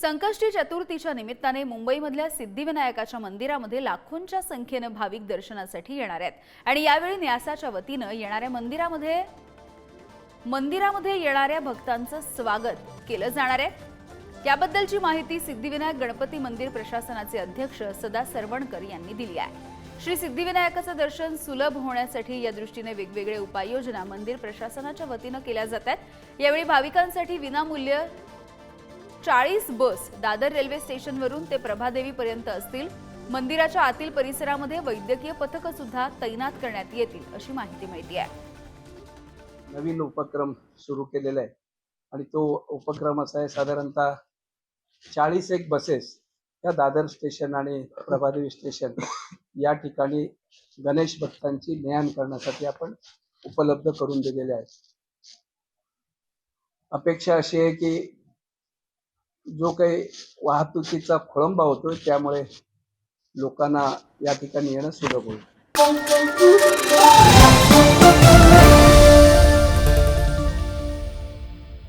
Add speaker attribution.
Speaker 1: संकष्टी चतुर्थीच्या निमित्ताने मुंबईमधल्या सिद्धिविनायकाच्या मंदिरामध्ये लाखोंच्या संख्येनं भाविक दर्शनासाठी येणार आहेत. आणि यावेळी न्यासाच्या वतीनं येणाऱ्या मंदिरामध्ये मंदिरामध्ये येणाऱ्या भक्तांचं स्वागत केलं जाणार आहे. याबद्दलची माहिती सिद्धिविनायक गणपती मंदिर प्रशासनाचे अध्यक्ष सदा सरवणकर यांनी दिली आहे. श्री सिद्धिविनायकाचं दर्शन सुलभ होण्यासाठी या दृष्टीने वेगवेगळे उपाययोजना मंदिर प्रशासनाच्या वतीनं केल्या जात आहेत. यावेळी भाविकांसाठी विनामूल्य चाळीस बस दादर रेल्वे स्टेशनवरून ते प्रभादेवीपर्यंत असतील. मंदिराच्या आतील परिसरामध्ये वैद्यकीय पथकं सुद्धा तैनात करण्यात येतील अशी माहिती मिळते आहे.
Speaker 2: नवीन उपक्रम सुरू केलेला आहे. आणि तो उपक्रम असा आहे साधारणतः चाळीस एक बसेस या दादर स्टेशन आणि प्रभादेवी स्टेशन या ठिकाणी गणेश भक्तांची ने करण्यासाठी आपण उपलब्ध करून दिलेले आहेत. अपेक्षा अशी आहे की जो काही वाहतुकीचा खोळंबा होतो त्यामुळे लोकांना या ठिकाणी येणं सुलभ होईल.